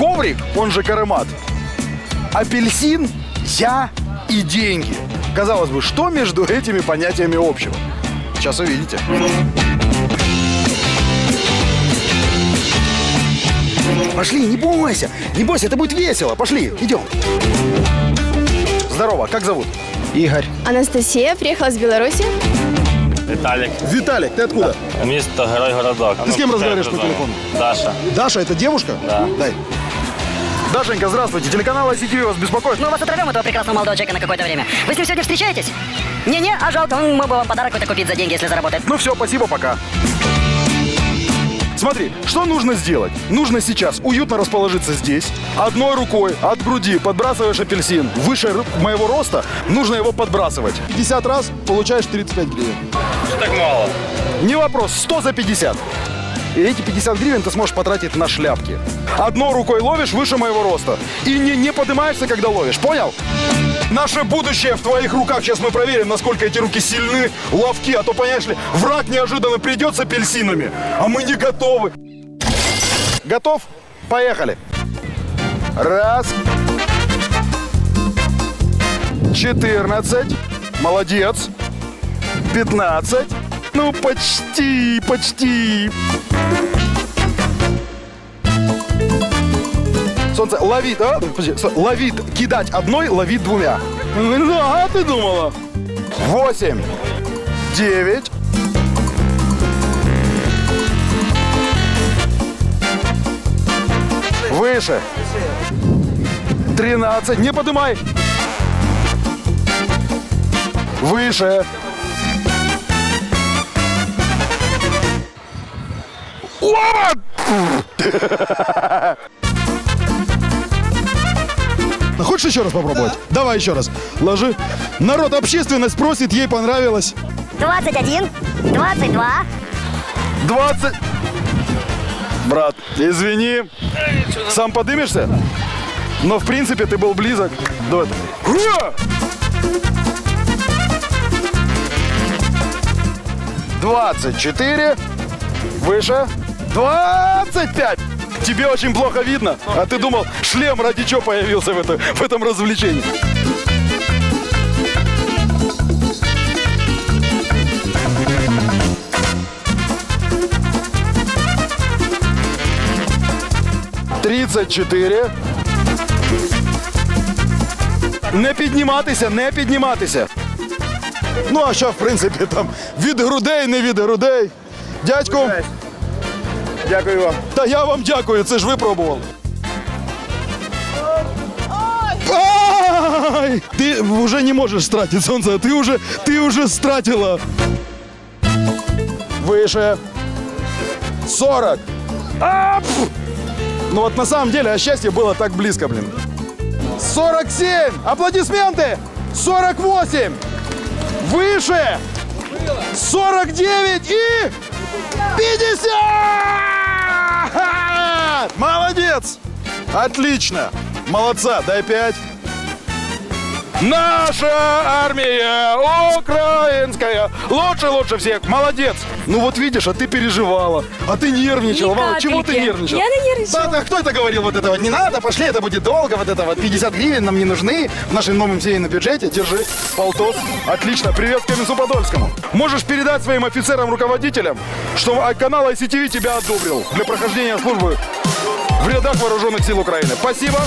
Коврик, он же каремат. Апельсин, я и деньги. Казалось бы, что между этими понятиями общего? Сейчас увидите. Пошли, не бойся, не бойся, это будет весело. Пошли, идем. Здорово, как зовут? Игорь. Анастасия приехала с Беларуси. Виталик. Виталик, ты откуда? Место Герой Городок. Ты с кем разговариваешь по телефону? Даша. Даша, это девушка? Да. Дай. Дашенька, здравствуйте. Телеканал ICTV вас беспокоит. Ну, вас оторвем этого прекрасного молодого человека на какое-то время. Вы с ним сегодня встречаетесь? Не-не, а жалко, он мог бы вам подарок какой-то купить за деньги, если заработает. Ну все, спасибо, пока. Смотри, что нужно сделать? Нужно сейчас уютно расположиться здесь, одной рукой от груди подбрасываешь апельсин выше моего роста, нужно его подбрасывать. 50 раз получаешь 35 гривен. Так мало. Не вопрос, 100 за 50. И эти 50 гривен ты сможешь потратить на шляпки. Одной рукой ловишь выше моего роста. И не, не поднимаешься, когда ловишь, понял? Наше будущее в твоих руках. Сейчас мы проверим, насколько эти руки сильны, ловки. А то, понимаешь ли, враг неожиданно придет с апельсинами, а мы не готовы. Готов? Поехали. Раз. 14. Молодец. 15. Ну, почти, почти. Солнце ловит, а? Подожди, ловит, кидать одной, ловит двумя. Да, ты думала. Восемь. Девять. Выше. Тринадцать. Не подымай. Выше. Вот! Ну, хочешь еще раз попробовать? Давай еще раз. Ложи. Народ, общественность просит, ей понравилось. 21, 22. 20. Брат, извини. Сам подымешься? Но в принципе ты был близок до этого. Ура! 24. Выше. 25. Тебе очень плохо видно. А ты думал, шлем ради чего появился в, это, в этом развлечении. Тридцять четыре. Не підніматися, не підніматися. Ну, а що, в принципі, там від грудей, не від грудей. Дядько, Дякую вам. та я вам дякую, це ж ви пробували. Ай! Ты уже не можешь стратить солнце, ты уже, ты уже стратила. Выше. 40. А, пф. Ну вот на самом деле, а счастье было так близко, блин. 47. Аплодисменты. 48. Выше. 49 и Отлично! Молодца, дай пять. Наша армия украинская. Лучше, лучше всех. Молодец. Ну вот видишь, а ты переживала. А ты нервничала. Ни Мама, чего ты нервничала? Я не нервничала. Да, да, кто это говорил вот это вот? Не надо, пошли, это будет долго, вот это вот. 50 гривен нам не нужны в нашем новом семейном бюджете. Держи, полтос. Отлично, привет Каменцу Подольскому. Можешь передать своим офицерам-руководителям, что канал ICTV тебя одобрил для прохождения службы в рядах вооруженных сил Украины. Спасибо.